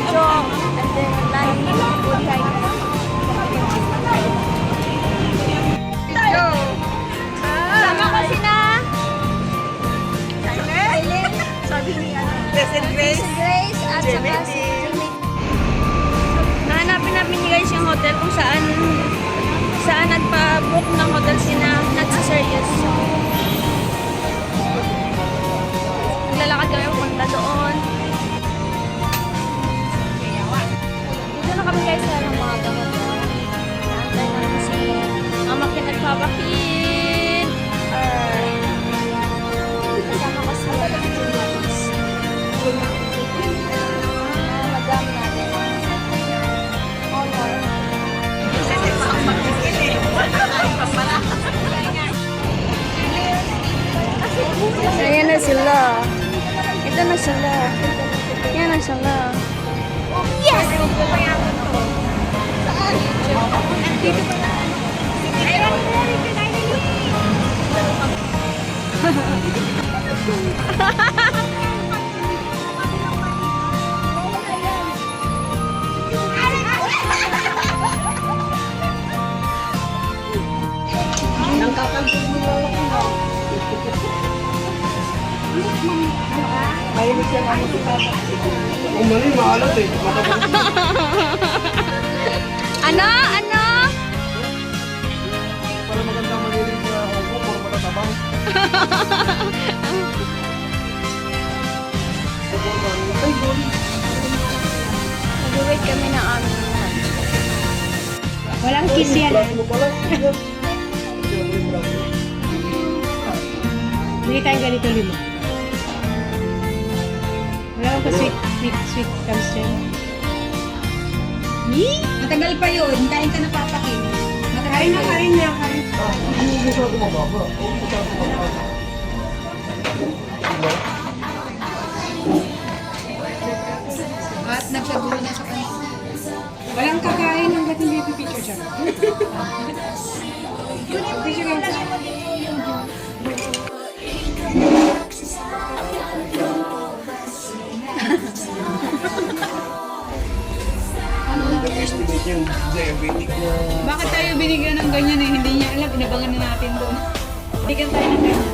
uh, Majong, and then Aileen, sabi ni ano, Blessed Grace. Grace at saka si Jimmy. Nahanapin namin guys yung hotel kung saan saan nagpa-book ng hotel na sila. Ito na sila. Yan na sila. Yes! Kung mali, maalat eh. Ano? Ano? Para maganda manilig sa ako, puro matatabang. Ay, sorry. Nag-wait kami ng aming lunch. Walang kiss yan. Hindi tayong ganito lima. Sweet, sweet, sweet comes dyan. Yee! Matagal pa yun. Kain ka na papakin. Matagal Kain na, kain na, kain. At nagsagulo na sa kanya. Walang kakain hanggat hindi pipicture siya. Picture ka. Underestimate yung diabetic na... Bakit tayo binigyan ng ganyan eh? Hindi niya alam, inabangan na natin doon. Bigyan tayo ng ganyan.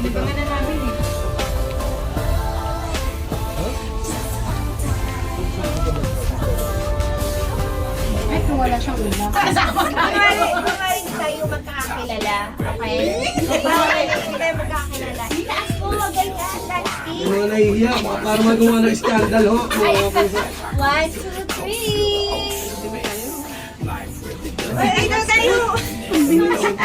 Inabangan na namin eh. Ay, kung wala siyang ulam. Kumari, kumari tayo magkakakilala. Okay? Kumari tayo magkakakilala. Itaas Yung mga nahihiya, para magawa ng skandal, ho. One, two, three. Ay, ay, daw tayo. Legit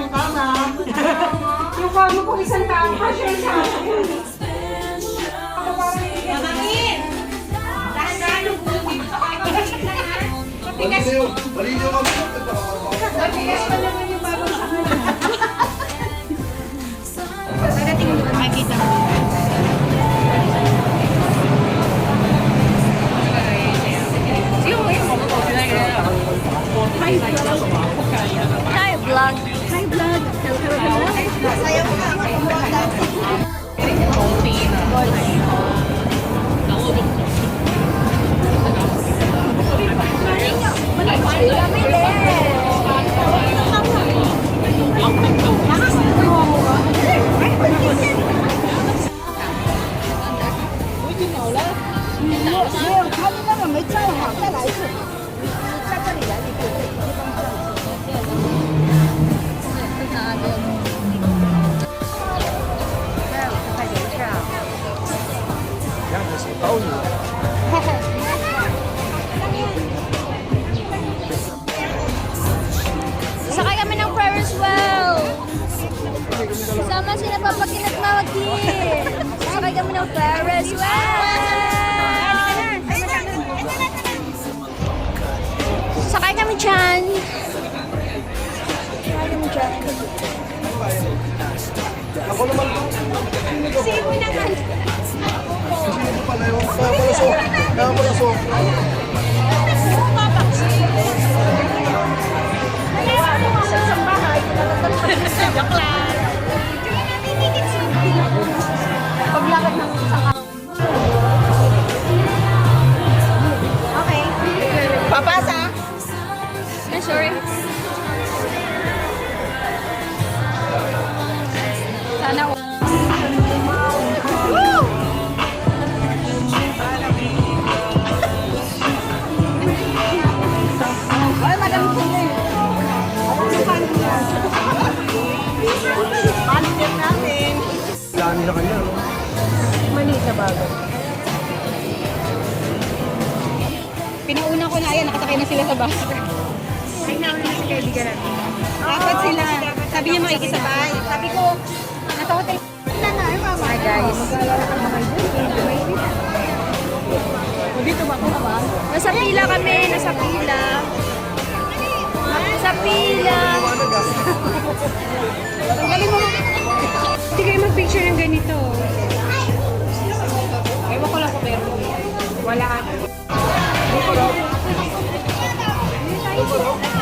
yung kama. Yung kamo ko isang taon pa siya sa akin. Matakin! Dahan-dahan yung bulong dito sa kama. Bali kayo, bali niyo kami. Matigas pa Ferris wheel! Sakay kami dyan. Sakay kami dyan. Ako naman po. Sino naman? Sino pala yung nakapalasok? Nakapalasok. Joke lang. Paglakad ng saka. Sa kanya. no? Mali sa bago. Pinauna ko na, ayan, nakasakay na sila sa bus. Ay, nauna na si kaibigan natin. Dapat sila. Sabi niya makikisabay. Sabi ko, nasa hotel. Hi guys. Dito ba ako ba? Nasa pila kami, nasa pila. Nasa pila. Tanggalin mo. Hindi kayo mag-picture ng ganito. Ewan ko lang kung meron. Wala ata. Sakay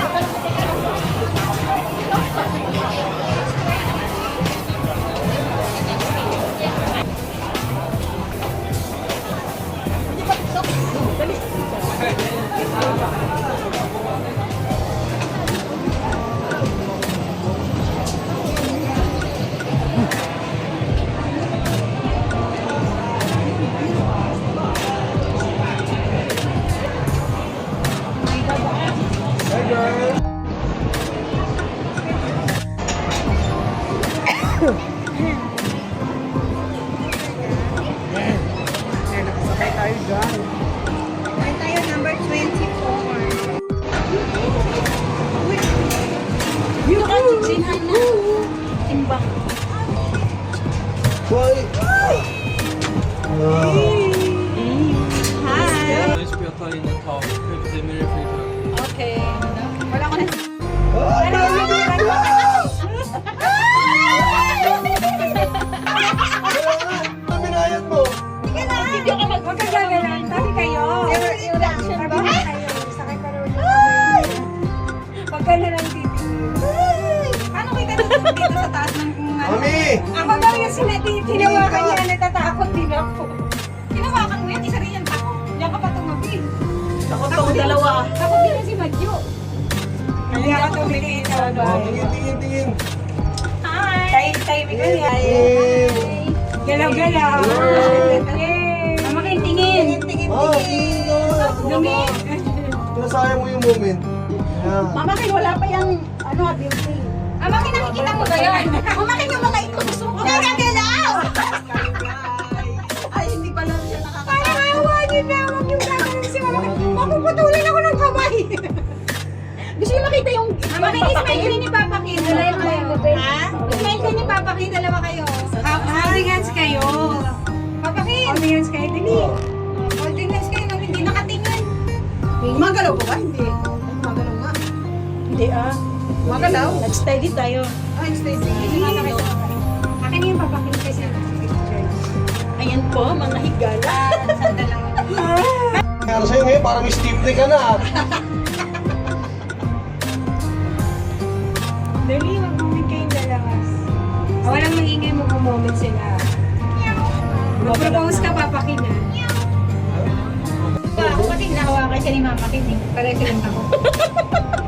Oh, tingin, tingin, tingin. Tay, tay, may ganyan. Eh, Galaw-galaw. Mama kayo tingin. Tingin, Ah, tingin na. Dumi. Pinasayang mo yung moment. Yan. Mama kayo, wala pa yung, ano, beauty. Ama, nakikita mo ba yan? Mama Magalaw? Nag-steady tayo. Na nakita. Akin yung Papa Kim kasi. Ayan po, mga higala. Sandal lang. Kaya sa'yo ngayon, parang may stiff ka na. ah. Dali, mag-moment kayong dalawa. Ah, Walang maingay mo kung moment sila. Mag-propose ka, Papa Kim, ha? Ako kasi nahawakan siya ni Mama Kim, eh. Pareho silang ako.